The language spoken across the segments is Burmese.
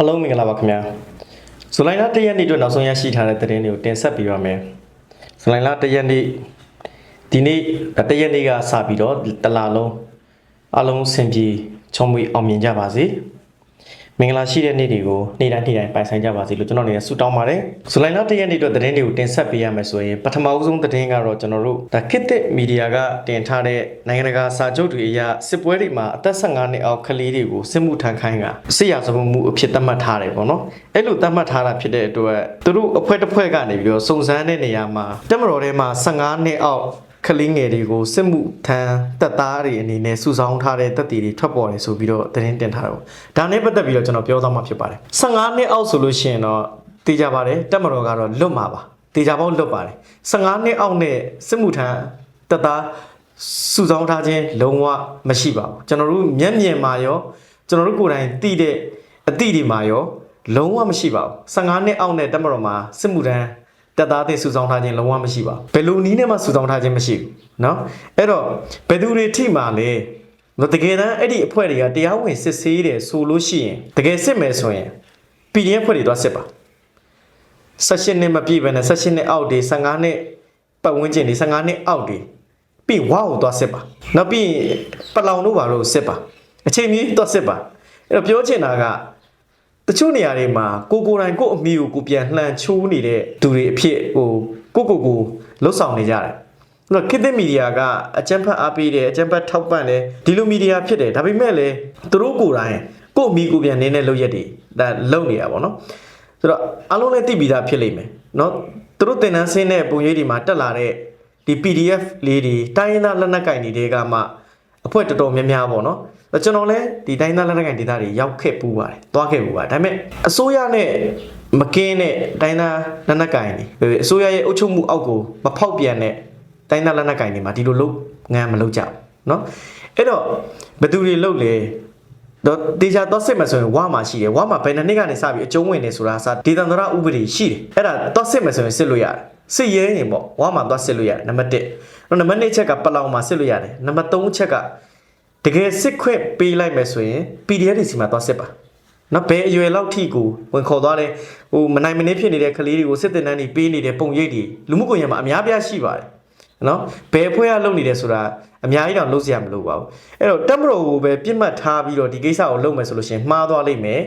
အားလုံးမင်္ဂလာပါခင်ဗျာဇူလိုင်လ၁ရက်နေ့အတွက်နောက်ဆုံးရရှိထားတဲ့သတင်းတွေကိုတင်ဆက်ပေးပါမယ်ဇူလိုင်လ၁ရက်နေ့ဒီနေ့၁ရက်နေ့ကစပြီးတော့တစ်လလုံးအားလုံးဆင်ပြေချုံမွေအောင်မြင်ကြပါစေ မင်္ဂလာရှိတဲ့နေ့တွေကိုနေ့တိုင်းနေ့တိုင်းပိုင်ဆိုင်ကြပါစေလို့ကျွန်တော်အနေနဲ့ဆုတောင်းပါတယ်ဇူလိုင်လ၁ရက်နေ့အတွက်သတင်းတွေကိုတင်ဆက်ပေးရမယ်ဆိုရင်ပထမဦးဆုံးသတင်းကတော့ကျွန်တော်တို့ဒါခစ်တစ်မီဒီယာကတင်ထားတဲ့နိုင်ငံတကာစာချုပ်တွေအရစစ်ပွဲတွေမှာအသက်15နှစ်အောက်ကလေးတွေကိုစစ်မှုထမ်းခိုင်းကစစ်ရာဇဝတ်မှုအဖြစ်သတ်မှတ်ထားတယ်ပေါ့နော်အဲ့လိုသတ်မှတ်ထားတာဖြစ်တဲ့အတွက်သူတို့အဖွဲ့တစ်ဖွဲ့ကနေပြီးတော့စုံစမ်းတဲ့နေရာမှာတက်မတော်ထဲမှာ15နှစ်အောက် ကလေးငယ်တွေကိုစစ်မှုထမ်းတပ်သားတွေအနေနဲ့စုဆောင်းထားတဲ့တပ်တွေတွေထွက်ပေါ်နေဆိုပြီးတော့သတင်းတင်ထားတော့ဒါနဲ့ပတ်သက်ပြီးတော့ကျွန်တော်ပြောသွားမှာဖြစ်ပါတယ်15နှစ်အောက်ဆိုလို့ရှိရင်တော့သိကြပါတယ်တက်မတော်ကတော့လွတ်မှာပါတေချာပေါက်လွတ်ပါတယ်15နှစ်အောက်နဲ့စစ်မှုထမ်းတပ်သားစုဆောင်းထားခြင်းလုံးဝမရှိပါဘူးကျွန်တော်တို့မျက်မြင်မှာရောကျွန်တော်တို့ကိုယ်တိုင်သိတဲ့အသည့်တွေမှာရောလုံးဝမရှိပါဘူး15နှစ်အောက်နဲ့တက်မတော်မှာစစ်မှုထမ်း တပ်သားတွေစုဆောင်းထားခြင်းလုံးဝမရှိပါဘူးဘယ်လိုနည်းနဲ့မှစုဆောင်းထားခြင်းမရှိဘူးเนาะအဲ့တော့ဘယ်သူတွေထိမှလဲနော်တကယ်တမ်းအဲ့ဒီအဖွဲ့တွေကတရားဝင်စစ်ဆေးတယ်ဆိုလို့ရှိရင်တကယ်စစ်မယ်ဆိုရင် PDF ဖွဲ့တွေသွားစစ်ပါ 16နှစ်မပြည့်ဘဲနဲ့16နှစ်အောက်တွေ15နှစ်ပတ်ဝန်းကျင်တွေ15နှစ်အောက်တွေပြီးဝါကိုသွားစစ်ပါနောက်ပြီးပလောင်တို့ဘာလို့စစ်ပါအချိန်ကြီးသွားစစ်ပါအဲ့တော့ပြောချင်တာက တချို့နေရာတွေမှာကိုကိုတိုင်ကိုအမိကိုကိုပြန်လှန်ချိုးနေတဲ့သူတွေအဖြစ်ဟိုကိုကိုကိုလှုပ်ဆောင်နေကြတယ်အဲ့တော့ခေတ်သစ်မီဒီယာကအကြံဖတ်အားပေးတယ်အကြံဖတ်ထောက်ပံ့တယ်ဒီလိုမီဒီယာဖြစ်တယ်ဒါပေမဲ့လည်းသူတို့ကိုယ်တိုင်ကိုအမိကိုပြန်နေတဲ့လုပ်ရက်တွေဒါလုပ်နေတာပေါ့နော်ဆိုတော့အလုံးလည်းသိပြီးသားဖြစ်လိမ့်မယ်နော်သူတို့တင်နန်းဆင်းတဲ့ပုံရိပ်တွေမှာတက်လာတဲ့ဒီ PDF လေးတွေတိုင်းရင်းသားလက်နက်ကင်တွေကမှအဖွဲ့တော်တော်များများပေါ့နော် အဲ့ကျွန်တော်လည်းဒီတိုင်းရင်းသားလက်နက်ကင်ဒေသတွေရောက်ခဲ့ပူပါတယ်သွားခဲ့ပူပါတယ်ဒါပေမဲ့အစိုးရနဲ့မကင်းတဲ့တိုင်းရင်းသားလက်နက်ကင်တွေအစိုးရရဲ့အုပ်ချုပ်မှုအောက်ကိုမဖောက်ပြန်တဲ့တိုင်းရင်းသားလက်နက်ကင်တွေမှာဒီလိုလုပ်ငန်းမလုပ်ကြဘူးเนาะအဲ့တော့ဘယ်သူတွေလုပ်လဲ တော့တေချာတော့စစ်မှဆိုရင်ဝါမှာရှိတယ်ဝါမှာဘယ်နှစ်နှစ်ကနေစပြီးအကျုံးဝင်နေဆိုတာအစားဒေသန္တရဥပဒေရှိတယ်အဲ့ဒါတော့စစ်မှဆိုရင်စစ်လို့ရတယ်စစ်ရဲရင်ပေါ့ဝါမှာတော့စစ်လို့ရတယ်နံပါတ်1နောက်နံပါတ်2ချက်ကပလောင်မှာစစ်လို့ရတယ်နံပါတ်3ချက်က တကယ်စစ်ခွင့်ပေးလိုက်မယ်ဆိုရင် PDF တွေစီမှာတော့စစ်ပါနော်ဘယ်အရွယ်လောက်ထိကိုဝင်ခေါ်သွားတယ်ဟိုမနိုင်မနှင်းဖြစ်နေတဲ့ကလေးတွေကိုစစ်တင်တန်းတွေပေးနေတဲ့ပုံရိပ်တွေလူမှုကွန်ရက်မှာအများပြားရှိပါတယ်နော်ဘယ်ဖွဲ့ကလုပ်နေတယ်ဆိုတာအများကြီးတော့လုပ်စရာမလိုပါဘူးအဲ့တော့တက်မတော်ကိုပဲပြစ်မှတ်ထားပြီးတော့ဒီကိစ္စကိုလုပ်မယ်ဆိုလို့ရှိရင်မှားသွားလိမ့်မယ်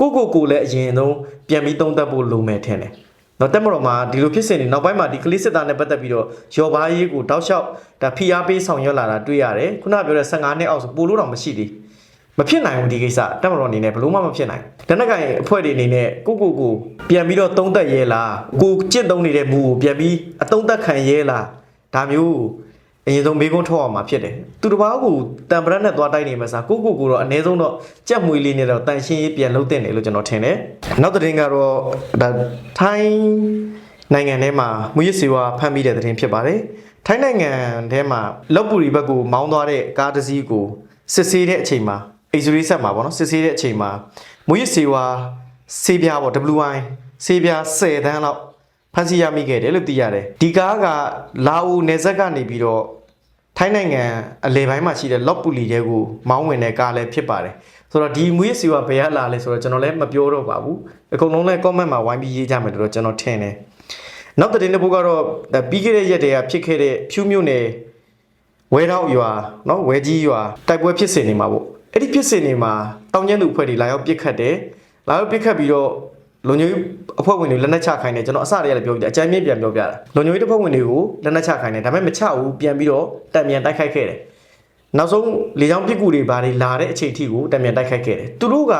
ကိုကိုကိုလည်းအရင်ဆုံးပြန်ပြီးသုံးသပ်ဖို့လိုမယ်ထင်တယ် နော်တက်မတော်မှာဒီလိုဖြစ်စဉ်တွေနောက်ပိုင်းမှာဒီကလေးစစ်သားနဲ့ပတ်သက်ပြီးတော့ရော်ဘာရေးကိုတောက်လျှောက်ဒါဖိအားပေးဆောင်ရွက်လာတာတွေ့ရတယ်ခုနပြောတဲ့15နှစ်အောက်ဆိုပိုလို့တော့မရှိသေးဘူးမဖြစ်နိုင်ဘူးဒီကိစ္စတက်မတော်အနေနဲ့ဘလို့မှမဖြစ်နိုင်ဘူးလက်နက်ကိုင်အဖွဲ့တွေအနေနဲ့ကိုကိုကိုပြန်ပြီးတော့တုံးသက်ရဲလားကိုကြင့်တုံးနေတဲ့မူကိုပြန်ပြီးအတုံးသက်ခံရဲလားဒါမျိုး အရင်ဆုံးမေးခွန်းထုတ်အောင်မှာဖြစ်တယ်သူတစ်ပါးကိုတံပရက်နဲ့သွားတိုက်နေမှာစားကိုကိုကိုတော့အနည်းဆုံးတော့ကြက်မွေလေးနဲ့တော့တန်ရှင်းရေးပြန်လုပ်တင်တယ်လို့ကျွန်တော်ထင်တယ်နောက်သတင်းကတော့ဒါထိုင်းနိုင်ငံထဲမှာမူရစ်စီဝါဖမ်းမိတဲ့သတင်းဖြစ်ပါတယ်ထိုင်းနိုင်ငံထဲမှာလောက်ပူရီဘက်ကိုမောင်းသွားတဲ့ကားတစ်စီးကိုစစ်ဆေးတဲ့အချိန်မှာအိတ်စရေးဆက်မှာပေါ့နော်စစ်ဆေးတဲ့အချိန်မှာမူရစ်စေဝါဆေးပြားပေါ့ WI ဆေးပြား10တန်းလောက် ဖမ်းဆီးရမိခဲ့တယ်လို့သိရတယ်ဒီကားကလာအိုနယ်စပ်ကနေပြီးတော့ထိုင်းနိုင်ငံအလဲပိုင်းမှာရှိတဲ့လော့ပူလီတဲကိုမောင်းဝင်တဲ့ကားလည်းဖြစ်ပါတယ်ဆိုတော့ဒီမူရစ်စေဝါဘယ်ကလာလဲဆိုတော့ကျွန်တော်လည်းမပြောတော့ပါဘူးအကုန်လုံးလည်း comment မှာဝိုင်းပြီးရေးကြမယ်လို့တော့ကျွန်တော်ထင်တယ်နောက်သတင်းတစ်ပုဒ်ကတော့ဒါပြီးခဲ့တဲ့ရက်တည်းကဖြစ်ခဲ့တဲ့ဖြူးမြို့နယ်ဝဲတော့ရွာနော်ဝဲကြီးရွာတိုက်ပွဲဖြစ်စဉ်နေမှာပေါ့အဲ့ဒီဖြစ်စဉ်နေမှာတောင်ကျန်းသူအဖွဲ့တွေလာရောက်ပစ်ခတ်တယ်လာရောက်ပစ်ခတ်ပြီးတော့ လုံညွေအဖွဲ့ဝင်တွေလက်နက်ချခိုင်းတယ်ကျွန်တော်အစတည်းကလည်းပြောပြတယ်အကြမ်းမြင့်ပြန်ပြောပြတာလုံညွေတစ်ဖွဲ့ဝင်တွေကိုလက်နက်ချခိုင်းတယ်ဒါပေမဲ့မချဘူးပြန်ပြီးတော့တံမြန်တိုက်ခိုက်ခဲ့တယ်နောက်ဆုံးလေကြောင်းပစ်ကူတွေဘာတွေလာတဲ့အချိန်ထိကိုတံမြန်တိုက်ခိုက်ခဲ့တယ်သူတို့က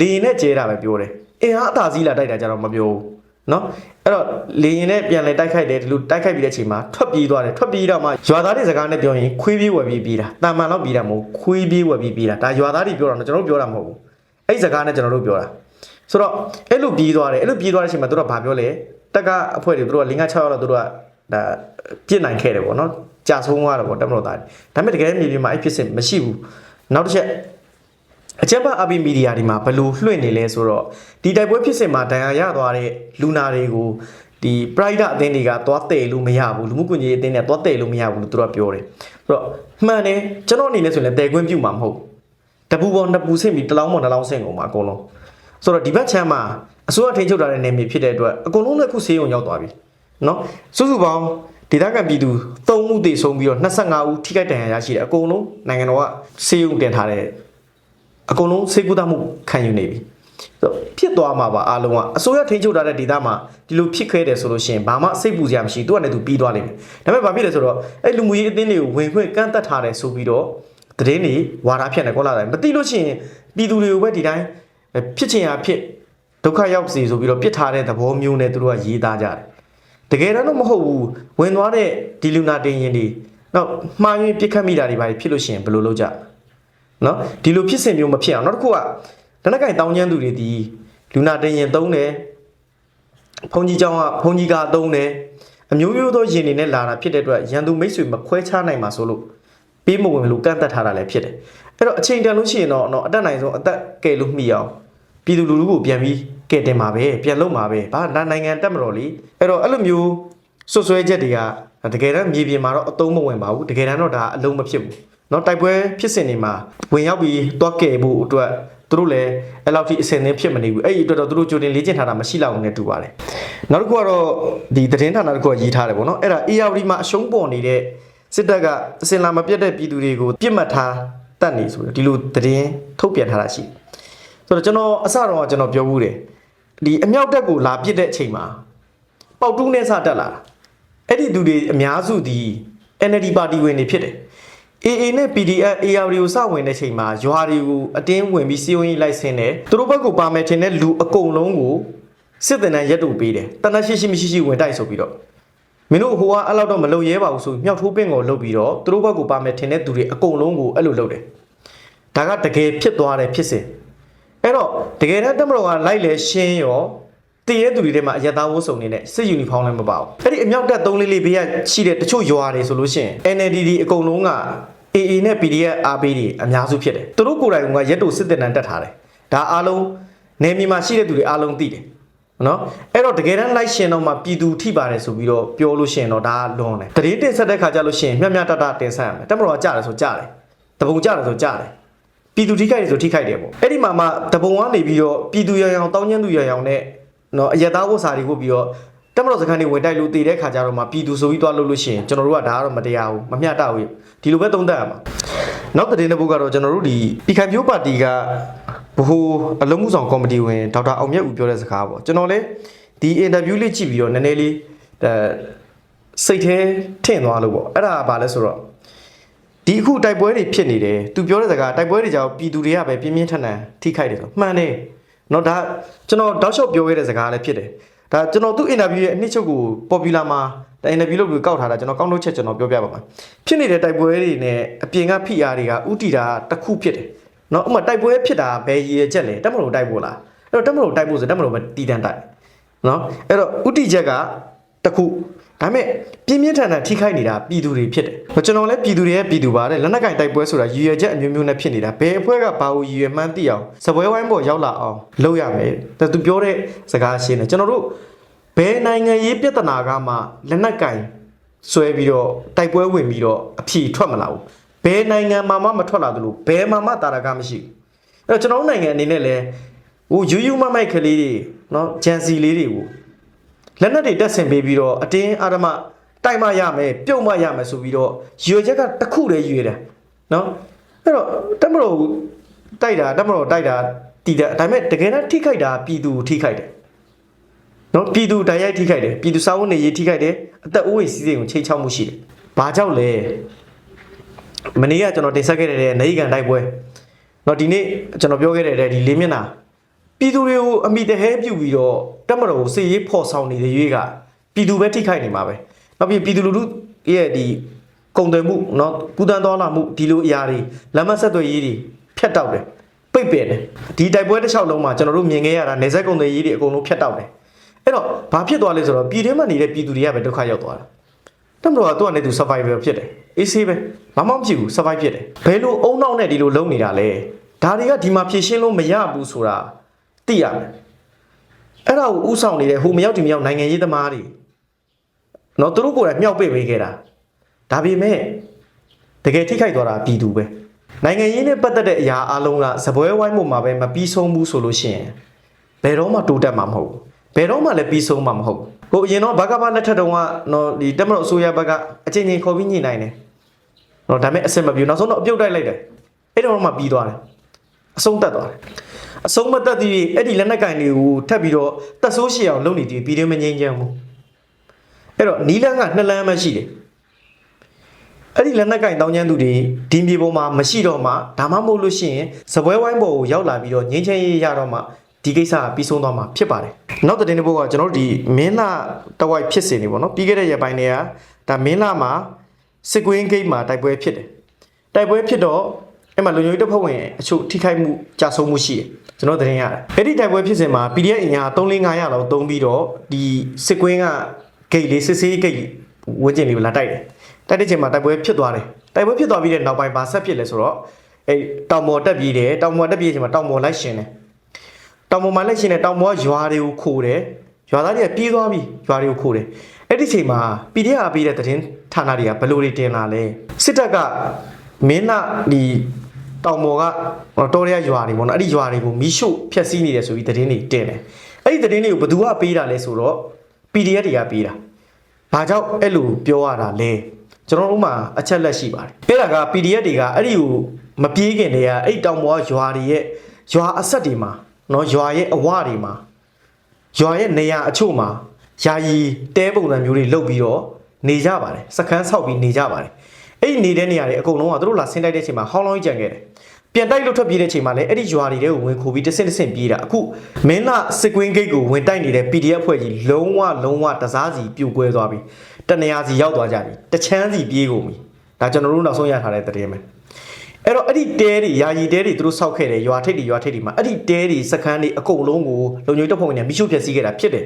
လေရင်နဲ့ကျဲတာပဲပြောတယ်အင်အားအသာစီးလာတိုက်တာကြတော့မပြောဘူးနော်အဲ့တော့လေရင်နဲ့ပြန်လဲတိုက်ခိုက်တယ်ဒီလိုတိုက်ခိုက်ပြီးတဲ့အချိန်မှာထွက်ပြေးသွားတယ်ထွက်ပြေးတော့မှရွာသားတွေစကားနဲ့ပြောရင်ခွေးပြေးဝယ်ပြေးပြေးတာတာမန်တော့ပြေးတာမဟုတ်ခွေးပြေးဝယ်ပြေးပြေးတာဒါရွာသားတွေပြောတာနော်ကျွန်တော်တို့ပြောတာမဟုတ်ဘူးအဲ့ဒီစကားနဲ့ကျွန်တော်တို့ပြောတာ ဆိုတော့အဲ့လိုပြေးသွားတယ်အဲ့လိုပြေးသွားတဲ့အချိန်မှာသူတို့ကဘာပြောလဲတက်ကအဖွဲ့တွေသူတို့က5 6ရောက်တော့သူတို့ကဒါပြစ်နိုင်ခဲ့တယ်ပေါ့နော်ကြာဆုံးသွားတယ်ပေါ့တက်မလို့သားဒါပေမဲ့တကယ်မြေပြင်မှာအဲ့ဖြစ်စဉ်မရှိဘူးနောက်တစ်ချက်အချက်ပါအပီမီဒီယာဒီမှာဘယ်လို့လွှင့်နေလဲဆိုတော့ဒီတိုက်ပွဲဖြစ်စဉ်မှာဒဏ်ရာရသွားတဲ့လူနာတွေကိုဒီ pride အသင်းတွေကသွားတည်လို့မရဘူးလူမှုကွန်ရက်အသင်းတွေကသွားတည်လို့မရဘူးလို့သူတို့ကပြောတယ်ဆိုတော့မှန်တယ်ကျွန်တော်အနေနဲ့ဆိုရင်လည်းတည်ခွင့်ပြုမှာမဟုတ်ဘူးတပူပေါ်နှစ်ပူဆင့်ပြီးတစ်လောင်းပေါ်တစ်လောင်းဆင့်ကုန်မှာအကုန်လုံး ဆိုတော့ဒီဘက်ချမ်းမှာအစိုးရထိန်းချုပ်ထားတဲ့နယ်မြေဖြစ်တဲ့အတွက်အကုန်လုံးလည်းအခုဆေးရုံရောက်သွားပြီနော်စုစုပေါင်းဒေသခံပြည်သူ3ဦးသေဆုံးပြီးတော့25ဦးထိခိုက်ဒဏ်ရာရရှိတယ်အကုန်လုံးနိုင်ငံတော်ကဆေးရုံတင်ထားတဲ့အကုန်လုံးဆေးကုသမှုခံယူနေပြီဆိုတော့ဖြစ်သွားမှာပါအားလုံးကအစိုးရထိန်းချုပ်ထားတဲ့ဒေသမှာဒီလိုဖြစ်ခဲ့တယ်ဆိုလို့ရှိရင်ဘာမှစိတ်ပူစရာမရှိသူကလည်းသူပြီးသွားလိမ့်မယ်ဒါပေမဲ့ဘာဖြစ်လဲဆိုတော့အဲ့လူမှုရေးအသင်းတွေကိုဝင်ခွင့်ကန့်သက်ထားတယ်ဆိုပြီးတော့သတင်းတွေဝါဒဖြန့်တယ်ကောလာတယ်မသိလို့ရှိရင်ပြည်သူတွေကိုပဲဒီတိုင်း ဖြစ်ချင်ရဖြစ်ဒုက္ခရောက်စေဆိုပြီးတော့ပြစ်ထားတဲ့သဘောမျိုးနဲ့သူတို့ကရေးသားကြတယ်တကယ်တော့မဟုတ်ဘူးဝင်သွားတဲ့ဒီလူနာတင်ရင်တွေတော့မှားယွင်းပြစ်ခတ်မိတာတွေပါဖြစ်လို့ရှိရင်ဘယ်လိုလုပ်ကြလဲ နော်ဒီလိုဖြစ်စဉ်မျိုးမဖြစ်အောင်နောက်တစ်ခုကတနက်ကင်တောင်းကျမ်းသူတွေဒီလူနာတင်ရင်သုံးတယ်ဘုန်းကြီးเจ้าကဘုန်းကြီးကသုံးတယ်အမျိုးမျိုးသောယင်တွေနဲ့လာတာဖြစ်တဲ့အတွက်ရန်သူမိတ်ဆွေမခွဲခြားနိုင်မှာဆိုလို့ပေးမဝင်လို့ကန့်သက်ထားတာလည်းဖြစ်တယ်အဲ့တော့အချိန်တန်လို့ရှိရင်တော့တော့အတက်နိုင်ဆုံးအသက်ကယ်လို့မှီအောင် ပြည်သူလူထုကိုပြန်ပြီးကယ်တင်ပါပဲပြန်လုပ်ပါပဲဘာဒါနိုင်ငံတက်မတော်လीအဲ့တော့အဲ့လိုမျိုးဆွဆွဲချက်တွေကတကယ်တမ်းမြေပြင်မှာတော့အသုံးမဝင်ပါဘူးတကယ်တမ်းတော့ဒါအလုံးမဖြစ်ဘူး เนาะတိုက်ပွဲဖြစ်စဉ်တွေမှာဝင်ရောက်ပြီးတွားကယ်ဖို့အတွက်သူတို့လည်းအဲ့လောက်ထိအစင်သင်းဖြစ်မနေဘူးအဲ့ဒီအတွက်တော့သူတို့ကြိုတင်လေ့ကျင့်ထားတာမရှိလောက်ဘူးနဲ့တူပါတယ်နောက်တစ်ခုကတော့ဒီသတင်းဌာနတစ်ခုကရေးထားတယ်ပေါ့နော်အဲ့ဒါ ARD မှာအရှုံးပေါ်နေတဲ့စစ်တပ်ကအစင်လာမပြတ်တဲ့ပြည်သူတွေကိုပြစ်မှတ်ထားတတ်နေဆိုပြီးဒီလိုသတင်းထုတ်ပြန်ထားတာရှိတယ် ဆိုတော့ကျွန်တော်အစတော့ကကျွန်တော်ပြောဘူးတယ်ဒီအမြောက်တက်ကိုလာပြစ်တဲ့အချိန်မှာပေါက်တူးနဲ့စတက်လာတာအဲ့ဒီသူတွေအများစုဒီ NLD ပါတီဝင်တွေဖြစ်တယ် AA နဲ့ PDF AR တွေကိုစဝင်တဲ့ချိန်မှာရွာတွေကိုအတင်းဝင်ပြီးစီယုံရေးလိုက်ဆင်းတယ်သူတို့ဘက်ကပါမယ်ထင်တဲ့လူအကုန်လုံးကိုစစ်တပ်နဲ့ရက်တူပေးတယ်တနက်ရှိရှိမရှိရှိဝင်တိုက်ဆိုပြီးတော့မင်းတို့ဟိုကအဲ့လောက်တော့မလုံရဲပါဘူးဆိုမြောက်ထိုးပင့်ကိုလှုပ်ပြီးတော့သူတို့ဘက်ကပါမယ်ထင်တဲ့သူတွေအကုန်လုံးကိုအဲ့လိုလှုပ်တယ်ဒါကတကယ်ဖြစ်သွားတယ်ဖြစ်စဉ် အဲ့တော့တကယ်တမ်းတက်မတော်ကလိုက်လဲရှင်းရောတည်တဲ့သူတွေထဲမှာအရသားဝတ်စုံနေနဲ့စစ်ယူနီဖောင်းလည်းမပါဘူးအဲ့ဒီအမြောက်တက်3လေးလေးဘေးကရှိတဲ့တချို့ရွာတွေဆိုလို့ရှိရင် NLD အကုန်လုံးက AA နဲ့ PDF အားပေးတွေအများစုဖြစ်တယ်သူတို့ကိုယ်တိုင်ကရက်တို့စစ်တပ်နန်းတက်ထားတယ်ဒါအားလုံးနေမြေမှာရှိတဲ့သူတွေအားလုံးသိတယ်နော်အဲ့တော့တကယ်တမ်းလိုက်ရှင်တော့မှပြည်သူထိပါတယ်ဆိုပြီးတော့ပြောလို့ရှိရင်တော့ဒါလွန်တယ်တရေတင်ဆက်တဲ့ခါကျလို့ရှိရင်မျှမျှတတတင်ဆက်ရမယ်တက်မတော်ကကြားတယ်ဆိုကြားတယ်တပုံကြားတယ်ဆိုကြားတယ် ပြည်သူထိခိုက်တယ်ဆိုထိခိုက်တယ်ပေါ့အဲ့ဒီမှာမှတပုံကနေပြီးတော့ပြည်သူရရောင်တောင်းကျမ်းသူရရောင်နဲ့နော်အယက်သားဝတ်စာတွေဟုတ်ပြီးတော့တက်မတော်စခန်းတွေဝင်တိုက်လို့တည်တဲ့ခါကျတော့မှပြည်သူဆိုပြီးသွားလို့လို့ရှိရင်ကျွန်တော်တို့ကဒါကတော့မတရားဘူးမမျှတဘူးဒီလိုပဲသုံးသပ်ရမှာနောက်သတင်းတစ်ပုဒ်ကတော့ကျွန်တော်တို့ဒီပြည်ခိုင်မျိုးပါတီကဘိုးအလုံးမှုဆောင်ကော်မတီဝင်ဒေါက်တာအောင်မြတ်ဦးပြောတဲ့စကားပေါ့ကျွန်တော်လည်းဒီအင်တာဗျူးလေးကြည့်ပြီးတော့နည်းနည်းလေးအဲစိတ်ထဲထင့်သွားလို့ပေါ့အဲ့ဒါကဘာလဲဆိုတော့ ဒီအခုတိုက်ပွဲတွေဖြစ်နေတယ်သူပြောတဲ့စကားတိုက်ပွဲတွေကြောင့်ပြည်သူတွေကပဲပြင်းပြင်းထန်ထန်ထိခိုက်တယ်ဆိုမှန်တယ်နော်ဒါကျွန်တော်တောက်လျှောက်ပြောခဲ့တဲ့စကားလည်းဖြစ်တယ်ဒါကျွန်တော်သူ့အင်တာဗျူးရဲ့အနှစ်ချုပ်ကို popular မှာတိုင်နယ်ဗျူးလုပ်ပြီးကောက်ထားတာကျွန်တော်ကောက်လို့ချက်ကျွန်တော်ပြောပြပါမယ်ဖြစ်နေတဲ့တိုက်ပွဲတွေနဲ့အပြင်ကဖိအားတွေကဥတီတာတစ်ခုဖြစ်တယ်နော်ဥပမာတိုက်ပွဲဖြစ်တာဘယ်ရည်ရချက်လဲတက်မလို့တိုက်ဖို့လားအဲ့တော့တက်မလို့တိုက်ဖို့ဆိုတက်မလို့ပဲတီးတန်းတိုက်နော်အဲ့တော့ဥတီချက်ကတစ်ခု ဒါပေမဲ့ပြင်းပြင်းထန်ထန်ထိခိုက်နေတာပြည်သူတွေဖြစ်တယ်။ကျွန်တော်လည်းပြည်သူတွေရဲ့ပြည်သူပါတဲ့လက်နက်ကင်တိုက်ပွဲဆိုတာရည်ရွယ်ချက်အမျိုးမျိုးနဲ့ဖြစ်နေတာဘယ်အဖွဲ့ကဘာကိုရည်ရွယ်မှန်းသိအောင်စပွဲဝိုင်းပေါ်ရောက်လာအောင်လုပ်ရမယ်။ဒါသူပြောတဲ့စကားရှင်းတယ်ကျွန်တော်တို့ဘယ်နိုင်ငံရေးပြဿနာကမှလက်နက်ကင်ဆွဲပြီးတော့တိုက်ပွဲဝင်ပြီးတော့အဖြေထွက်မလာဘူး။ဘယ်နိုင်ငံမှာမှမထွက်လာသလိုဘယ်မှာမှတာရကမရှိဘူး။အဲ့တော့ကျွန်တော်တို့နိုင်ငံအနေနဲ့လည်းဟိုယူယူမမိုက်ကလေးတွေနော်ဂျန်စီလေးတွေကို လက်နက်တွေတက်ဆင်ပေးပြီးတော့အတင်းအာရမတိုက်မရမယ်ပြုတ်မရမယ်ဆိုပြီးတော့ရွေချက်ကတစ်ခုတည်းရွေတယ်နော်အဲ့တော့တက်မတော်တိုက်တာတက်မတော်တိုက်တာတည်တယ်ဒါပေမဲ့တကယ်တမ်းထိခိုက်တာပြည်သူကိုထိခိုက်တယ်နော်ပြည်သူတိုက်ရိုက်ထိခိုက်တယ်ပြည်သူစာဝန်နေရေးထိခိုက်တယ်အသက်အိုးအိမ်စီးစိမ်ကိုချိန်ချောက်မှုရှိတယ်ဘာကြောင့်လဲမနေ့ကကျွန်တော်တင်ဆက်ခဲ့တဲ့နေကန်တိုက်ပွဲနော်ဒီနေ့ကျွန်တော်ပြောခဲ့တဲ့ဒီလေးမျက်နှာ ပြည်သူတွေကိုအမိတဟဲပြုတ်ပြီးတော့တက်မတော်ကိုစေရေးဖော်ဆောင်နေတဲ့ရွေးကပြည်သူပဲထိခိုက်နေမှာပဲနောက်ပြီးပြည်သူလူထုရဲ့ဒီကုံတယ်မှုเนาะပူတန်းတော်လာမှုဒီလိုအရာတွေလမ်းမဆက်သွယ်ရေးတွေဖြတ်တောက်တယ်ပိတ်ပင်တယ်ဒီတိုက်ပွဲတစ်လျှောက်လုံးမှာကျွန်တော်တို့မြင်ခဲ့ရတာနေဆက်ကုံတယ်ရေးတွေအကုန်လုံးဖြတ်တောက်တယ်အဲ့တော့ဘာဖြစ်သွားလဲဆိုတော့ပြည်တွင်းမှာနေတဲ့ပြည်သူတွေကပဲဒုက္ခရောက်သွားတာတက်မတော်ကသူ့အနေနဲ့သူ survival ဖြစ်တယ်အေးဆေးပဲဘာမှမဖြစ်ဘူး survive ဖြစ်တယ်ဘယ်လိုအုံနောက်နဲ့ဒီလိုလုံးနေတာလဲဒါတွေကဒီမှာဖြည့်ရှင်းလို့မရဘူးဆိုတာ သိရမယ်အဲ့ဒါကိုဥဆောင်နေတဲ့ဟိုမရောက်ဒီမရောက်နိုင်ငံရေးသမားတွေနော်သူတို့ကိုယ်တိုင်မြောက်ပိတ်ပေးခဲ့တာဒါပေမဲ့တကယ်ထိခိုက်သွားတာပြည်သူပဲနိုင်ငံရေးနဲ့ပတ်သက်တဲ့အရာအလုံးကဇပွဲဝိုင်းပေါ်မှာပဲမပြီးဆုံးဘူးဆိုလို့ရှိရင်ဘယ်တော့မှတိုးတက်မှာမဟုတ်ဘူးဘယ်တော့မှလည်းပြီးဆုံးမှာမဟုတ်ဘူးဟိုအရင်တော့ဘကဘလက်ထက်တုန်းကနော်ဒီတက်မလို့အစိုးရဘက်ကအချင်းချင်းခေါ်ပြီးညှိနိုင်တယ်နော်ဒါပေမဲ့အဆင်မပြေဘူးနောက်ဆုံးတော့အပြုတ်တိုက်လိုက်တယ်အဲ့တော့မှပြီးသွားတယ်အဆုံးတက်သွားတယ် အဆုံးမတက်သေးရင်အဲ့ဒီလက်နက်ကင်တွေကိုထပ်ပြီးတော့တက်ဆိုးရှည်အောင်လုပ်နေတယ်ပြီးတယ်မငြိမ်းချမ်းဘူးအဲ့တော့နီလန်းကနှစ်လမ်းမှရှိတယ်အဲ့ဒီလက်နက်ကင်တောင်းကျမ်းသူတွေဒီမြေပေါ်မှာမရှိတော့မှဒါမှမဟုတ်လို့ရှိရင်စပွဲဝိုင်းပေါ်ကိုရောက်လာပြီးတော့ငင်းချင်းရေးရတော့မှဒီကိစ္စကပြီးဆုံးသွားမှာဖြစ်ပါတယ်နောက်တဲ့တင်တဲ့ဘုတ်ကကျွန်တော်တို့ဒီမင်းလာတဝိုက်ဖြစ်စင်နေပေါ့နော်ပြီးခဲ့တဲ့ရက်ပိုင်းတွေကဒါမင်းလာမှာစစ်ကွင်းဂိတ်မှာတိုက်ပွဲဖြစ်တယ်တိုက်ပွဲဖြစ်တော့ အဲ့မှာလူမျိုးတပ်ဖွဲ့ဝင်အချို့ထိခိုက်မှုကြာဆုံးမှုရှိတယ်ကျွန်တော်သတင်းရတယ်အဲ့ဒီတိုက်ပွဲဖြစ်စဉ်မှာ PDF အင်အား3-500လောက်တုံးပြီးတော့ဒီစစ်ကွင်းကဂိတ်လေးစစ်စေးဂိတ်ဝန်းကျင်လေးကိုလာတိုက်တယ်တိုက်တဲ့ချိန်မှာတိုက်ပွဲဖြစ်သွားတယ်တိုက်ပွဲဖြစ်သွားပြီးတဲ့နောက်ပိုင်းဘာဆက်ဖြစ်လဲဆိုတော့အဲတောင်ပေါ်တက်ပြေးတယ်တောင်ပေါ်တက်ပြေးချိန်မှာတောင်ပေါ်လိုက်ရှင်တယ်တောင်ပေါ်မှာလိုက်ရှင်တယ်တောင်ပေါ်ကရွာတွေကိုခိုးတယ်ရွာသားတွေကပြေးသွားပြီရွာတွေကိုခိုးတယ်အဲ့ဒီချိန်မှာ PDF ပေးတဲ့သတင်းဌာနတွေကဘယ်လိုတွေတင်လာလဲစစ်တပ်ကမင်းနာဒီ တောင်ပေါ်ကတော်ရဲရွာတွေပေါ့နော်အဲ့ဒီရွာတွေကိုမီးရှို့ဖျက်ဆီးနေတယ်ဆိုပြီးသတင်းတွေတင်တယ်အဲ့ဒီသတင်းတွေကိုဘယ်သူကပေးတာလဲဆိုတော့ PDF တွေကပေးတာဘာကြောင့်အဲ့လိုပြောရတာလဲကျွန်တော်တို့မှာအချက်လက်ရှိပါတယ်အဲ့ဒါက PDF တွေကအဲ့ဒီကိုမပြေးခင်တည်းကအဲ့တောင်ပေါ်ကရွာတွေရဲ့ရွာအဆက်တွေမှာနော်ရွာရဲ့အဝတွေမှာရွာရဲ့နေရာအချို့မှာယာယီတဲပုံစံမျိုးတွေလုပ်ပြီးတော့နေကြပါတယ်စကန်းဆောက်ပြီးနေကြပါတယ် အဲ့ဒီနေတဲ့နေရာတွေအကုန်လုံးကသူတို့လာဆင်းတိုက်တဲ့အချိန်မှာဟောင်းလောင်းကြီးကြံခဲ့တယ်ပြန်တိုက်လို့ထွက်ပြေးတဲ့အချိန်မှာလည်းအဲ့ဒီရွာတွေထဲကိုဝင်ခိုးပြီးတစ်ဆင့်တစ်ဆင့်ပြေးတာအခုမင်းလာစစ်ကွင်းဂိတ်ကိုဝင်တိုက်နေတဲ့ PDF ဖွဲ့ကြီးလုံးဝလုံးဝတစားစီပြိုကွဲသွားပြီတနေရာစီရောက်သွားကြပြီတချမ်းစီပြေးကုန်ပြီဒါကျွန်တော်တို့နောက်ဆုံးရထားတဲ့သတင်းပဲအဲ့တော့အဲ့ဒီတဲတွေယာယီတဲတွေသူတို့ဆောက်ခဲ့တယ်ရွာထိပ်တွေရွာထိပ်တွေမှာအဲ့ဒီတဲတွေစခန်းတွေအကုန်လုံးကိုလုံခြုံရေးတပ်ဖွဲ့ဝင်တွေမိရှုဖျက်ဆီးခဲ့တာဖြစ်တယ်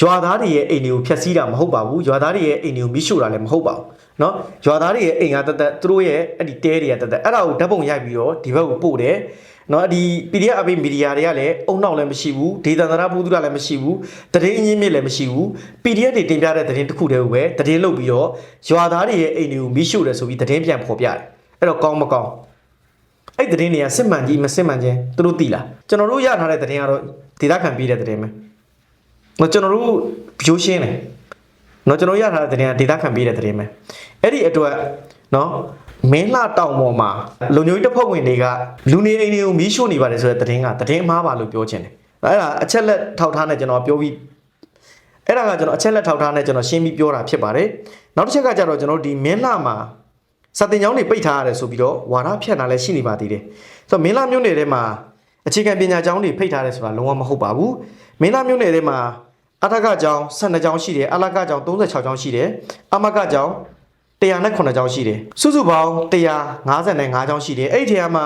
ရွာသားတွေရဲ့အိမ်တွေကိုဖျက်ဆီးတာမဟုတ်ပါဘူးရွာသားတွေရဲ့အိမ်တွေကိုမိရှုတာလည်းမဟုတ်ပါဘူး နော်ရွာသားတွေရဲ့အိမ်ကတက်တက်သူတို့ရဲ့အဲ့ဒီတဲတွေကတက်တက်အဲ့ဒါကိုဓာတ်ပုံရိုက်ပြီးတော့ဒီဘက်ကိုပို့တယ်နော်ဒီ PDF အပိမီဒီယာတွေကလည်းအုံနောက်လည်းမရှိဘူးဒေသန္တရပုဒ်ကလည်းမရှိဘူးတရင်အင်းမြင့်လည်းမရှိဘူး PDF တွေတင်ပြတဲ့တရင်တစ်ခုတည်းကိုပဲတရင်လုတ်ပြီးတော့ရွာသားတွေရဲ့အိမ်တွေကိုမီးရှို့တယ်ဆိုပြီးတရင်ပြန်ဖော်ပြတယ်အဲ့တော့ကောင်းမကောင်းအဲ့တရင်တွေကစစ်မှန်ကြီးမစစ်မှန်ခြင်းသူတို့သိလားကျွန်တော်တို့ရထားတဲ့တရင်ကတော့ဒေသခံပြီးတဲ့တရင်ပဲကျွန်တော်တို့ပြိုးရှင်းတယ် နော်ကျွန်တော်ရထားတဲ့သတင်းကဒေသခံပြီးတဲ့သတင်းပဲအဲ့ဒီအတွက်နော်မင်းလှတောင်ပေါ်မှာလူမျိုးရေးတပ်ဖွဲ့ဝင်တွေကလူနေအိမ်တွေကိုမီးရှို့နေပါတယ်ဆိုတဲ့သတင်းကသတင်းမှားပါလို့ပြောချင်တယ်အဲ့ဒါအချက်လက်ထောက်ထားနဲ့ကျွန်တော်ပြောပြီးအဲ့ဒါကကျွန်တော်အချက်လက်ထောက်ထားနဲ့ကျွန်တော်ရှင်းပြီးပြောတာဖြစ်ပါတယ်နောက်တစ်ချက်ကကျတော့ကျွန်တော်ဒီမင်းလှမှာစတင်ကျောင်းတွေပိတ်ထားရတယ်ဆိုပြီးတော့ဝါဒဖြန့်တာလည်းရှိနေပါသေးတယ်ဆိုတော့မင်းလှမြို့နယ်ထဲမှာအခြေခံပညာကျောင်းတွေဖိတ်ထားတယ်ဆိုတာလုံးဝမဟုတ်ပါဘူးမင်းလှမြို့နယ်ထဲမှာ အထက်ကကျောင်း12ကျောင်းရှိတယ်အလကကျောင်း36ကျောင်းရှိတယ်အမကကျောင်း109ကျောင်းရှိတယ်စုစုပေါင်း155ကျောင်းရှိတယ်အဲ့ဒီထဲမှာ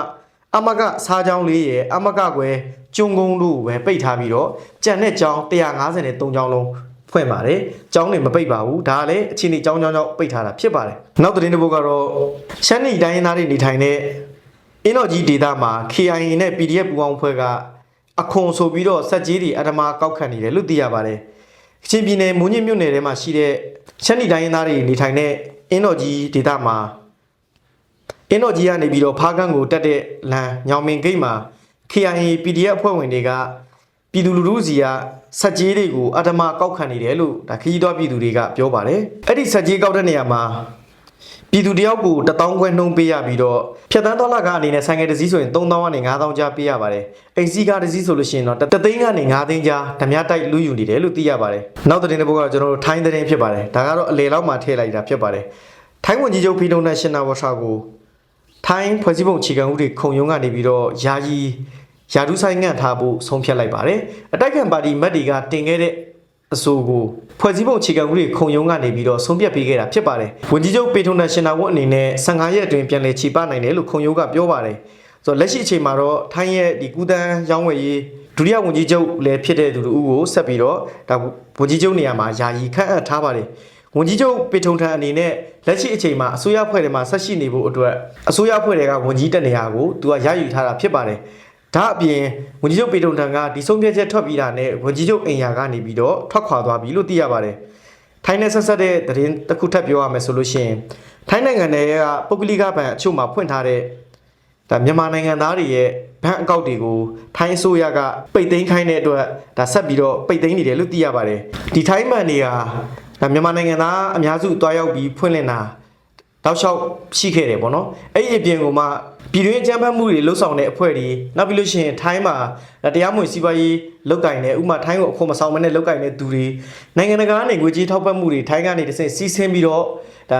အမကစားကျောင်းလေးရယ်အမကကွယ်ကျုံကုန်းတို့ပဲပိတ်ထားပြီးတော့ကြံတဲ့ကျောင်း153ကျောင်းလုံးဖွင့်ပါတယ်ကျောင်းတွေမပိတ်ပါဘူးဒါကလည်းအချင်းဒီကျောင်းကျောင်းကျောင်းပိတ်ထားတာဖြစ်ပါတယ်နောက်သတင်းတစ်ပုဒ်ကတော့ရှမ်းနီတိုင်းရင်းသားတွေနေထိုင်တဲ့အင်းတော်ကြီးဒေသမှာ KIA နဲ့ PDF ပူးပေါင်းဖွဲ့က အခွန်ဆိုပြီးတော့စက်ကြီးတွေအထမကောက်ခံနေတယ်လို့သိရပါတယ်။ချင်းပြည်နယ်မွန်ညစ်မြို့နယ်ထဲမှာရှိတဲ့ရှမ်းနီတိုင်းရင်းသားတွေနေထိုင်တဲ့အင်းတော်ကြီးဒေသမှာအင်းတော်ကြီးကနေပြီးတော့ဖားကန်းကိုတက်တဲ့လမ်းညောင်မင်ဂိတ်မှာ KIA PDF အဖွဲ့ဝင်တွေကပြည်သူလူထုစီကစက်ကြီးတွေကိုအထမကောက်ခံနေတယ်လို့ဒါခရီးတော်ပြည်သူတွေကပြောပါတယ်။အဲ့ဒီစက်ကြီးကောက်တဲ့နေရာမှာ ပြည်သူတယောက်ကို1000ခွဲနှုံးပေးရပြီးတော့ဖြတ်တန်းသွားလာကအနေနဲ့ဆိုင်ကယ်တစ်စီးဆိုရင်3000ကနေ5000ကြားပေးရပါတယ်။အိမ်စီးကားတစ်စီးဆိုလို့ရှိရင်တော့တသိန်းကနေ9သိန်းကြားဓမြတိုက်လူယူနေတယ်လို့သိရပါတယ်။နောက်သတင်းတစ်ပုဒ်ကကျွန်တော်တို့ထိုင်းသတင်းဖြစ်ပါတယ်။ဒါကတော့အလေလောက်မှထည့်လိုက်တာဖြစ်ပါတယ်။ထိုင်းဝန်ကြီးချုပ်ဖီလုံနဲ့ရှင်နာဝါရှာကိုထိုင်းဖွဲ့စည်းပုံအခြေခံဥပဒေခုံရုံးကနေပြီးတော့ယာယီယာဒူးဆိုင်ငံ့ထားဖို့ဆုံးဖြတ်လိုက်ပါတယ်။အတိုက်ခံပါတီမတ်တွေကတင်ခဲ့တဲ့ အဆိုကိုဖွဲ့စည်းပုံအခြေခံဥပဒေခုံရုံးကနေပြီးတော့ဆုံးဖြတ်ပေးခဲ့တာဖြစ်ပါတယ်။ဝန်ကြီးချုပ်ပေထုံနဲ့ရှင်နာဝတ်အနေနဲ့15ရက်အတွင်းပြန်လည်ခြေပနိုင်တယ်လို့ခုံရုံးကပြောပါတယ်။ဆိုတော့လက်ရှိအချိန်မှာတော့ထိုင်းရဲ့ဒီကူတန်းရောင်းဝယ်ရေးဒုတိယဝန်ကြီးချုပ်လည်းဖြစ်တဲ့သူတို့ကိုဆက်ပြီးတော့ဒါဝန်ကြီးချုပ်နေရာမှာယာယီခန့်အပ်ထားပါတယ်။ဝန်ကြီးချုပ်ပေထုံထံအနေနဲ့လက်ရှိအချိန်မှာအစိုးရဖွဲ့တွေမှာဆက်ရှိနေဖို့အတွက်အစိုးရဖွဲ့တွေကဝန်ကြီးတက်နေရာကိုသူကရယူထားတာဖြစ်ပါတယ်။ ဒါအပြင်ဝန်ကြီးချုပ်ပေတုံတန်ကဒီဆုံးဖြတ်ချက်ထွက်ပြီးတာနဲ့ဝန်ကြီးချုပ်အိမ်ယာကနေပြီးတော့ထွက်ခွာသွားပြီလို့သိရပါတယ်။ထိုင်းနဲ့ဆက်ဆက်တဲ့သတင်းတစ်ခုထပ်ပြောရမယ်ဆိုလို့ရှိရင်ထိုင်းနိုင်ငံရဲ့ပုဂ္ဂလိကဘဏ်အချို့မှာဖွင့်ထားတဲ့ဒါမြန်မာနိုင်ငံသားတွေရဲ့ဘဘဏ်အကောင့်တွေကိုထိုင်းအစိုးရကပိတ်သိမ်းခိုင်းတဲ့အတွက်ဒါဆက်ပြီးတော့ပိတ်သိမ်းနေတယ်လို့သိရပါတယ်ဒီထိုင်းမှန်တွေကဒါမြန်မာနိုင်ငံသားအများစုတွားရောက်ပြီးဖွင့်လှစ်တာ တောက်လျှောက်ရှိခဲ့တယ်ပေါ့နော်အဲ့ဒီအပြင်ကမှပြည်တွင်းအကြမ်းဖက်မှုတွေလှုပ်ဆောင်တဲ့အဖွဲ့တွေနောက်ပြီးလို့ရှိရင်ထိုင်းမှာဒါတရားမဝင်စီးပွားရေးလုတ်ကင်တဲ့ဥပမာထိုင်းကိုအခွန်မဆောင်မနဲ့လုတ်ကင်တဲ့သူတွေနိုင်ငံတကာကနေငွေကြေးထောက်ပံ့မှုတွေထိုင်းကနေတစ်ဆင့်စီးဆင်းပြီးတော့ဒါ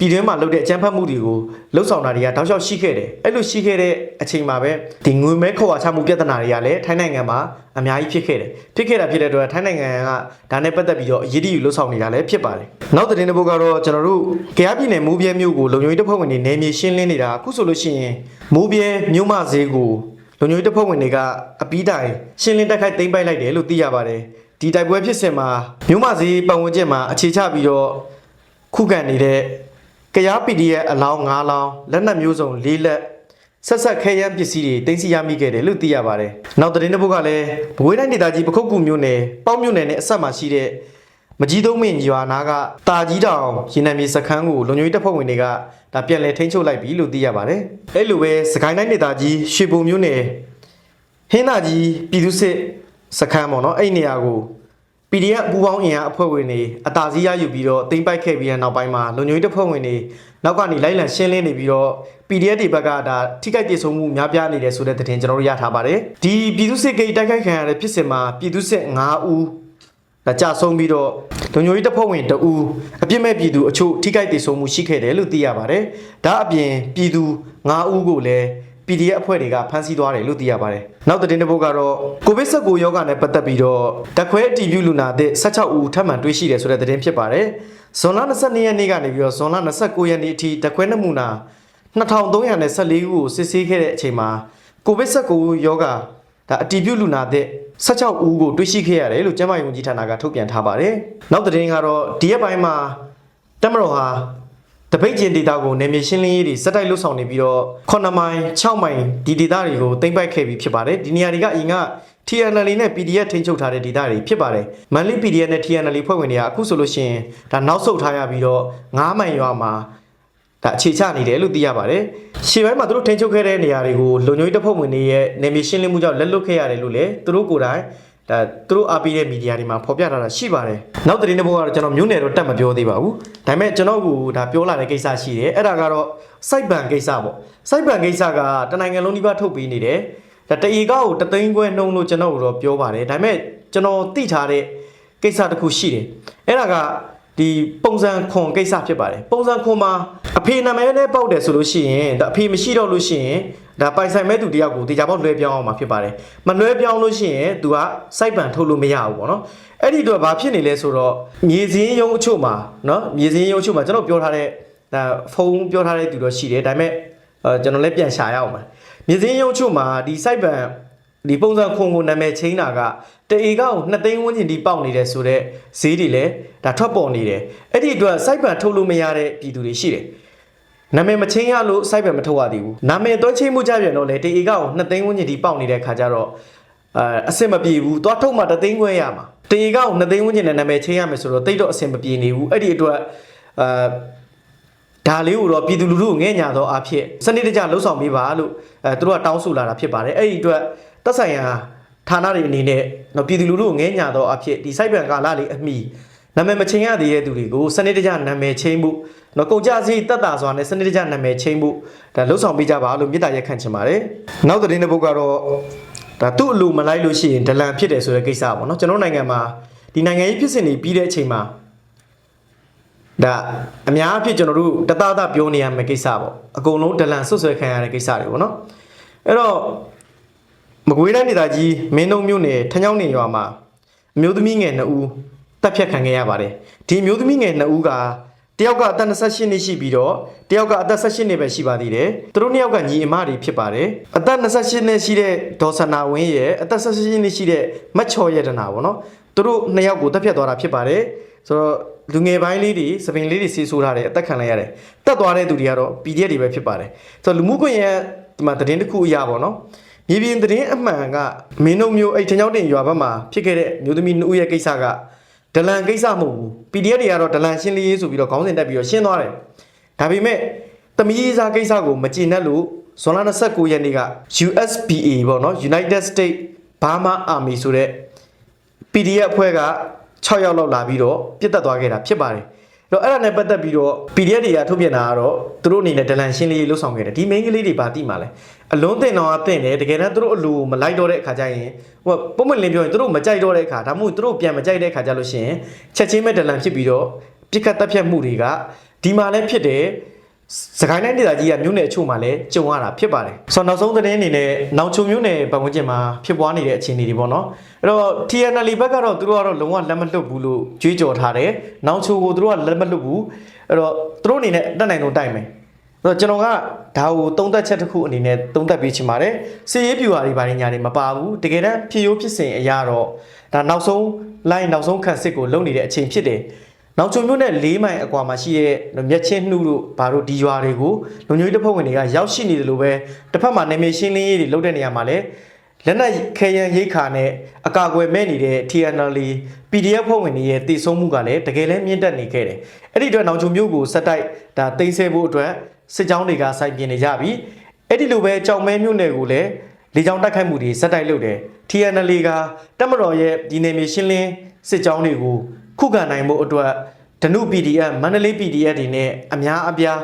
ပြည်တွင်းမှာလုပ်တဲ့အကြမ်းဖက်မှုတွေကိုလှုပ်ဆောင်တာတွေကတောက်လျှောက်ရှိခဲ့တယ်အဲ့လိုရှိခဲ့တဲ့အချိန်မှာပဲဒီငွေမဲခေါ်ဝါချမှုပြဿနာတွေကလည်းထိုင်းနိုင်ငံမှာအများကြီးဖြစ်ခဲ့တယ်ဖြစ်ခဲ့တာဖြစ်တဲ့အတွက်ထိုင်းနိုင်ငံကဒါနဲ့ပတ်သက်ပြီးတော့အရေးတယူလှုပ်ဆောင်နေတာလည်းဖြစ်ပါတယ်နောက်သတင်းတစ်ပုဒ်ကတော့ကျွန်တော်တို့ကြရပြည်နယ်မိုးပြဲမြို့ကိုလုံခြုံရေးတပ်ဖွဲ့ဝင်တွေနယ်မြေရှင်းလင်းနေတာအခုဆိုလို့ရှိရင်မိုးပြဲမြို့မဈေးကိုလုံခြုံရေးတပ်ဖွဲ့ဝင်တွေကအပီးတိုင်ရှင်းလင်းတက်ခိုက်သိမ်းပိုက်လိုက်တယ်လို့သိရပါတယ်ဒီတိုက်ပွဲဖြစ်စဉ်မှာမြို့မဈေးပတ်ဝန်းကျင်မှာအခြေချပြီးတော့ခုခံနေတဲ့ ကရား PDF အလောင်း9လောင်းလက်နက်မျိုးစုံ၄လက်ဆက်ဆက်ခဲယမ်းပစ္စည်းတွေတင်စီရမိခဲ့တယ်လို့သိရပါတယ်။နောက်သတင်းတစ်ပုဒ်ကလည်းဘွေးတိုင်းဒေသကြီးပခုတ်ကူမြို့နယ်ပေါက်မြို့နယ်နဲ့အဆက်မှာရှိတဲ့မကြီးသုံးမင်းရွာနာကတာကြီးတောင်ရင်နံမြေစခန်းကိုလုံခြုံရေးတပ်ဖွဲ့ဝင်တွေကဒါပြန်လည်ထိန်းချုပ်လိုက်ပြီလို့သိရပါတယ်။အဲ့လိုပဲစကိုင်းတိုင်းဒေသကြီးရွှေဘုံမြို့နယ်ဟင်းနာကြီးပြည်သူစစ်စခန်းပေါ့နော်အဲ့နေရာကို PDF ပူပေါင်းအင်အားအဖွဲ့ဝင်တွေအတာစီးရယူပြီးတော့တင်ပိုက်ခဲ့ပြီးတဲ့နောက်ပိုင်းမှာလုံခြုံရေးတပ်ဖွဲ့ဝင်တွေနောက်ကနေလိုက်လံရှင်းလင်းနေပြီးတော့ PDF တွေဘက်ကဒါထိခိုက်ဒေဆုံးမှုများပြားနေတယ်ဆိုတဲ့သတင်းကျွန်တော်တို့ရထားပါတယ်ဒီပြည်သူစစ်ဂိတ်တိုက်ခိုက်ခံရတဲ့ဖြစ်စဉ်မှာပြည်သူစစ်9ဦးဒါကြဆုံးပြီးတော့လုံခြုံရေးတပ်ဖွဲ့ဝင်2ဦးအပြစ်မဲ့ပြည်သူအချို့ထိခိုက်ဒေဆုံးမှုရှိခဲ့တယ်လို့သိရပါတယ်ဒါအပြင်ပြည်သူ9ဦးကိုလည်း PDF အဖွဲ့တွေကဖမ်းဆီးသွားတယ်လို့သိရပါတယ်။နောက်သတင်းတစ်ပုဒ်ကတော့ကိုဗစ် -19 ရောဂါနဲ့ပတ်သက်ပြီးတော့တက်ခွဲအတည်ပြုလူနာသစ်16ဦးထပ်မံတွေ့ရှိတယ်ဆိုတဲ့သတင်းဖြစ်ပါတယ်။ဇွန်လ22ရက်နေ့ကနေပြီးတော့ဇွန်လ29ရက်နေ့အထိတက်ခွဲနမူနာ2314ဦးကိုစစ်ဆေးခဲ့တဲ့အချိန်မှာကိုဗစ် -19 ရောဂါဒါအတည်ပြုလူနာသစ်16ဦးကိုတွေ့ရှိခဲ့ရတယ်လို့ကျန်းမာရေးဝန်ကြီးဌာနကထုတ်ပြန်ထားပါတယ်။နောက်သတင်းကတော့ဒီရက်ပိုင်းမှာတက်မတော်ဟာ တပိတ်ကျင်ဒေတာကိုနေမြေရှင်းလင်းရေးတွေစက်တိုက်လှုပ်ဆောင်နေပြီးတော့9မိုင်6မိုင်ဒီဒေတာတွေကိုတင်ပိုက်ခဲ့ပြီးဖြစ်ပါတယ်။ဒီနေရာတွေကအရင်က TNL နဲ့ PDF ထိန်းချုပ်ထားတဲ့ဒေတာတွေဖြစ်ပါတယ်။မန်လီ PDF နဲ့ TNL ဖွဲ့ဝင်တွေကအခုဆိုလို့ရှိရင်ဒါနောက်ဆုတ်ထားရပြီးတော့9မိုင်ရွာမှာဒါအခြေချနေတယ်လို့သိရပါတယ်။ရှေ့ပိုင်းမှာသူတို့ထိန်းချုပ်ခဲ့တဲ့နေရာတွေကိုလုံခြုံရေးတပ်ဖွဲ့ဝင်တွေရဲ့နေမြေရှင်းလင်းမှုကြောင့်လက်လွတ်ခဲ့ရတယ်လို့လည်းသူတို့ကိုယ်တိုင် ဒါသူတို့အားပေးတဲ့မီဒီယာတွေမှာဖော်ပြထားတာရှိပါတယ်။နောက်သတင်းတစ်ပုဒ်ကတော့ကျွန်တော်မျိုးနယ်တော့တက်မပြောသေးပါဘူး။ဒါပေမဲ့ကျွန်တော်ကဒါပြောလာတဲ့ကိစ္စရှိတယ်။အဲ့ဒါကတော့စိုက်ဘန်ကိစ္စပေါ့။စိုက်ဘန်ကိစ္စကတနိုင်ငံလုံးဒီပါထုတ်ပေးနေတယ်။ဒါတအေကောကိုတသိန်းခွဲနှုံလို့ကျွန်တော်တို့ပြောပါတယ်။ဒါပေမဲ့ကျွန်တော်သိထားတဲ့ကိစ္စတစ်ခုရှိတယ်။အဲ့ဒါက ဒီပုံစံခွန်ကိစ္စဖြစ်ပါတယ်ပုံစံခွန်မှာအဖေနာမည်နဲ့ပေါက်တယ်ဆိုလို့ရှိရင်ဒါအဖေမရှိတော့လို့ရှိရင်ဒါပိုင်ဆိုင်မဲ့သူတယောက်ကိုတေချာပေါက်လွှဲပြောင်းအောင်မှာဖြစ်ပါတယ်မလွှဲပြောင်းလို့ရှိရင်သူကစိုက်ပံထုတ်လို့မရဘူးပေါ့နော်အဲ့ဒီတော့ဘာဖြစ်နေလဲဆိုတော့မြေစင်းရုံအချို့မှာနော်မြေစင်းရုံအချို့မှာကျွန်တော်ပြောထားတဲ့ဒါဖုန်းပြောထားတဲ့သူတော့ရှိတယ်ဒါပေမဲ့အဲကျွန်တော်လည်းပြန်ရှာရအောင်ပါမြေစင်းရုံအချို့မှာဒီစိုက်ပံ ဒီပုံစံခွန်ကိုနာမည်ချင်းတာကတအေကောက်2သိန်းဝန်းကျင်ဒီပေါက်နေတယ်ဆိုတော့ဈေးတွေလည်းဒါထွက်ပေါ်နေတယ်အဲ့ဒီအတွက်စိုက်ပံထုတ်လို့မရတဲ့ပြည်သူတွေရှိတယ်နာမည်မချင်းရလို့စိုက်ပံမထုတ်ရသေးဘူးနာမည်တွဲချင်းမှုကြပြန်တော့လေတအေကောက်2သိန်းဝန်းကျင်ဒီပေါက်နေတဲ့ခါကျတော့အဲအဆင်မပြေဘူးသွားထုတ်မှ3သိန်းခွဲရမှာတအေကောက်2သိန်းဝန်းကျင်နဲ့နာမည်ချင်းရမယ်ဆိုတော့တိတ်တော့အဆင်မပြေနေဘူးအဲ့ဒီအတွက်အာဒါလေးကိုတော့ပြည်သူလူထုကိုငဲ့ညာသောအဖြစ်စနစ်တကျလှုပ်ဆောင်ပေးပါလို့အဲသူတို့ကတောင်းဆိုလာတာဖြစ်ပါတယ်အဲ့ဒီအတွက် သက်ဆိုင်ရာဌာနတွေအနေနဲ့တော့ပြည်သူလူထုကိုငဲ့ညာသောအဖြစ်ဒီစိုက်ပံကာလလေးအမိနာမည်မချင်းရသေးတဲ့သူတွေကိုစနစ်တကျနာမည်ချင်းမှုတော့ကုန်ကြစည်တက်တာစွာနဲ့စနစ်တကျနာမည်ချင်းမှုဒါလှုပ်ဆောင်ပေးကြပါလို့မြစ်တာရက်ခံချင်ပါတယ်နောက်သတင်းတစ်ပုဒ်ကတော့ဒါသူ့အလိုမလိုက်လို့ရှိရင်ဒလန်ဖြစ်တယ်ဆိုတဲ့ကိစ္စပေါ့နော်ကျွန်တော်နိုင်ငံမှာဒီနိုင်ငံရေးဖြစ်စဉ်တွေပြီးတဲ့အချိန်မှာဒါအများအဖြစ်ကျွန်တော်တို့တသားသားပြောနေရမယ့်ကိစ္စပေါ့အကုန်လုံးဒလန်ဆွတ်ဆွဲခံရတဲ့ကိစ္စတွေပေါ့နော်အဲ့တော့ မကွေးတိုင်းဒေသကြီးမင်းတုံမြို့နယ်ထန်းချောင်းနေရွာမှာအမျိုးသမီးငယ်2ဦးတပ်ဖြတ်ခံခဲ့ရပါတယ်ဒီအမျိုးသမီးငယ်2ဦးကတယောက်ကအသက်28နှစ်ရှိပြီးတော့တယောက်ကအသက်18နှစ်ပဲရှိပါသေးတယ်သူတို့နှစ်ယောက်ကညီအမတွေဖြစ်ပါတယ်အသက်28နှစ်ရှိတဲ့ဒေါ်စနာဝင်းရဲ့အသက်18နှစ်ရှိတဲ့မတ်ချော်ရတနာပေါ့နော်သူတို့နှစ်ယောက်ကိုတပ်ဖြတ်သွားတာဖြစ်ပါတယ်ဆိုတော့လူငယ်ပိုင်းလေးတွေစပင်လေးတွေစီးဆိုးထားတယ်အသက်ခံလိုက်ရတယ်တက်သွားတဲ့သူတွေကတော့ PDF တွေပဲဖြစ်ပါတယ်ဆိုတော့လူမှုကွန်ရက်ဒီမှာသတင်းတစ်ခုအရာပေါ့နော် မြေပြင်သတင်းအမှန်ကမင်းတို့မျိုးအဲ့ထင်းချောင်းတင်ရွာဘက်မှာဖြစ်ခဲ့တဲ့မျိုးသမီးနှစ်ဦးရဲ့ကိစ္စကဒလန်ကိစ္စမဟုတ်ဘူး PDF တွေကတော့ဒလန်ရှင်းလင်းရေးဆိုပြီးတော့ခေါင်းစဉ်တက်ပြီးတော့ရှင်းသွားတယ်ဒါပေမဲ့တမီးစားကိစ္စကိုမကျေနပ်လို့ဇွန်လ29ရက်နေ့က USPA ပေါ့နော် United States Burma Army ဆိုတဲ့ PDF အဖွဲ့က6ယောက်လောက်လာပြီးတော့ပြစ်တက်သွားခဲ့တာဖြစ်ပါတယ်။အဲ့ တော့အဲ့ဒါနဲ့ပတ်သက်ပြီးတော့ PDF တွေကထုတ်ပြန်တာကတော့သူတို့အနေနဲ့ဒလန်ရှင်းလေးလှုပ်ဆောင်ခဲ့တယ်။ဒီ main ကလေးတွေပါတိမှလဲအလုံးတင်တော့အတင်တယ်တကယ်တမ်းသူတို့အလိုမလိုက်တော့တဲ့အခါကျရင်ဟိုပုံမှန်လင်းပြောရင်သူတို့မကြိုက်တော့တဲ့အခါဒါမှမဟုတ်သူတို့ပြန်မကြိုက်တဲ့အခါကျလို့ရှိရင်ချက်ချင်းမဲ့ဒလန်ဖြစ်ပြီးတော့ပြစ်ခတ်တက်ဖြတ်မှုတွေကဒီမှာလည်းဖြစ်တယ် စကိုင်းတိုင်းဒေသကြီးကမြို့နယ်အချို့မှာလည်းကြုံရတာဖြစ်ပါတယ်။ဆိုတော့နောက်ဆုံးသတင်းအနေနဲ့နောင်ချုံမြို့နယ်ပတ်ဝန်းကျင်မှာဖြစ်ပွားနေတဲ့အခြေအနေတွေပေါ့နော်။အဲ့တော့ TNL ဘက်ကတော့သူတို့ကတော့လုံးဝလက်မလွတ်ဘူးလို့ကြွေးကြော်ထားတယ်။နောင်ချုံကိုသူတို့ကလက်မလွတ်ဘူး။အဲ့တော့သူတို့အနေနဲ့တက်နိုင်လို့တိုက်မယ်။အဲ့တော့ကျွန်တော်ကဒါကိုသုံးသက်ချက်တစ်ခုအနေနဲ့သုံးသက်ပေးချင်ပါတယ်။စီရေးပြူဟာတွေဘာတွေညာတွေမပါဘူး။တကယ်တမ်းဖြစ်ရိုးဖြစ်စဉ်အရာတော့ဒါနောက်ဆုံး line နောက်ဆုံးခန့်စစ်ကိုလုံနေတဲ့အချိန်ဖြစ်တယ်။ နောက်ချုံမျိုးနဲ့၄မိုင်အကွာမှာရှိတဲ့မြက်ချင်းနှုတို့ဘာလို့ဒီရွာတွေကိုလူမျိုးရေးတပ်ဖွဲ့ဝင်တွေကရောက်ရှိနေတယ်လို့ပဲတစ်ဖက်မှာနေမရှင်းလင်းရေးတွေလုပ်တဲ့နေရာမှာလည်းလက်နက်ခဲယံရိတ်ခါနဲ့အကာအကွယ်မဲ့နေတဲ့ TNL PDF ဖွဲ့ဝင်တွေရဲ့တည်ဆုံးမှုကလည်းတကယ်လည်းမြင့်တက်နေခဲ့တယ်။အဲ့ဒီအတွက်နောက်ချုံမျိုးကိုစက်တိုက်ဒါတိမ့်ဆဲဖို့အတွက်စစ်ကြောင်းတွေကစိုက်ပြင်းနေကြပြီ။အဲ့ဒီလိုပဲကြောင်မဲမျိုးနယ်ကိုလည်းလေကြောင်းတိုက်ခိုက်မှုတွေစက်တိုက်လုပ်တယ်။ TNL ကတက်မတော်ရဲ့ဒီနေမရှင်းလင်းစစ်ကြောင်းတွေကို ခုခံနိုင်မှုအတွက်ဒနု PDF မန္တလေး PDF တွေနဲ့အများအပြား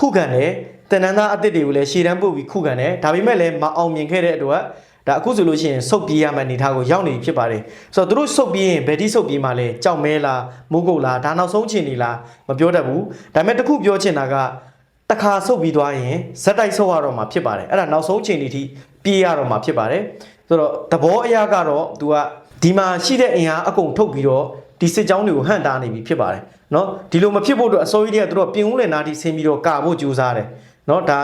ခုခံတယ်တန်နန်းသားအသစ်တွေကိုလည်းရှေ့တန်းပို့ပြီးခုခံတယ်ဒါပေမဲ့လည်းမအောင်မြင်ခဲ့တဲ့အတွက်ဒါအခုဆိုလို့ရှိရင်စုပ်ပြေးရမယ့်အနေအထားကိုရောက်နေပြီဖြစ်ပါတယ်ဆိုတော့သူတို့စုပ်ပြေးရင်ဘယ်တိစုပ်ပြေးမှလဲကြောက်မဲလားမိုးကုတ်လားဒါနောက်ဆုံးချင်နေလားမပြောတတ်ဘူးဒါပေမဲ့တစ်ခုပြောချင်တာကတခါဆုပ်ပြီးသွားရင်ဇက်တိုက်ဆုပ်ရတော့မှာဖြစ်ပါတယ်အဲ့ဒါနောက်ဆုံးချိန်ဒီထိပြေးရတော့မှာဖြစ်ပါတယ်ဆိုတော့သဘောအရကတော့ तू ကဒီမှာရှိတဲ့အင်အားအကုန်ထုတ်ပြီးတော့ ဒီစစ်ကြောင်းတွေကိုဟန့်တားနေပြီဖြစ်ပါတယ်เนาะဒီလိုမဖြစ်ဖို့အတွက်အစိုးရတွေကသူတို့ပြင်ဦးလည်နာတီဆင်းပြီးတော့ကာဖို့ကြိုးစားတယ်เนาะဒါ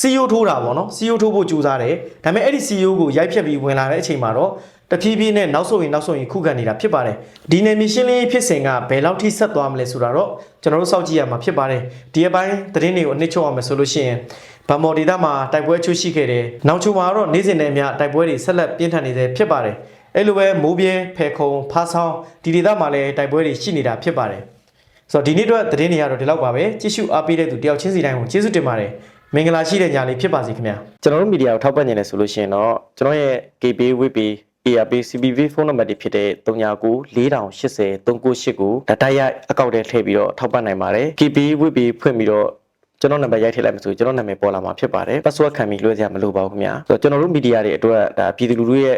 CEO ထိုးတာပေါ့နော် CEO ထိုးဖို့ကြိုးစားတယ်ဒါပေမဲ့အဲ့ဒီ CEO ကိုရိုက်ဖြတ်ပြီးဝင်လာတဲ့အချိန်မှာတော့တဖြည်းဖြည်းနဲ့နောက်ဆုတ်ရင်နောက်ဆုတ်ရင်ခုခံနေတာဖြစ်ပါတယ်ဒီနယ်မြေရှင်းလင်းရေးဖြစ်စဉ်ကဘယ်လောက်ထိဆက်သွားမလဲဆိုတာတော့ကျွန်တော်တို့စောင့်ကြည့်ရမှာဖြစ်ပါတယ်ဒီအပိုင်းသတင်းတွေကိုအနှစ်ချုပ်အောင်မယ်ဆိုလို့ရှိရင်ဗမော်ဒေတာမှာတိုက်ပွဲချိုးရှိခဲ့တယ်နောက်ချိုမှာတော့နေ့စဉ်နဲ့အမျှတိုက်ပွဲတွေဆက်လက်ပြင်းထန်နေသေးဖြစ်ပါတယ် အဲ့လိုပဲမိုးပြဲဖဲခုံဖားဆောင်ဒီဒေသမှာလည်းတိုက်ပွဲတွေရှိနေတာဖြစ်ပါတယ်ဆိုတော့ဒီနေ့အတွက်သတင်းတွေကတော့ဒီလောက်ပါပဲကြည့်ရှုအားပေးတဲ့သူတယောက်ချင်းစီတိုင်းကိုကျေးဇူးတင်ပါတယ်မင်္ဂလာရှိတဲ့ညလေးဖြစ်ပါစေခင်ဗျာကျွန်တော်တို့မီဒီယာကိုထောက်ပံ့နေတယ်ဆိုလို့ရှိရင်တော့ကျွန်တော်ရဲ့ KB WP ARP CBV ဖုန်းနံပါတ်တွေဖြစ်တဲ့39 4080 398ကိုဒါတိုက်ရိုက်အကောင့်ထဲထည့်ပြီးတော့ထောက်ပံ့နိုင်ပါတယ် KB WP ဖွင့်ပြီးတော့ကျွန်တော်နံပါတ်ရိုက်ထည့်လိုက်မှဆိုကျွန်တော်နာမည်ပေါ်လာမှာဖြစ်ပါတယ် password ခံပြီးလွှဲစရာမလိုပါဘူးခင်ဗျာဆိုတော့ကျွန်တော်တို့မီဒီယာတွေအတွက်ဒါပြည်သူလူထုရဲ့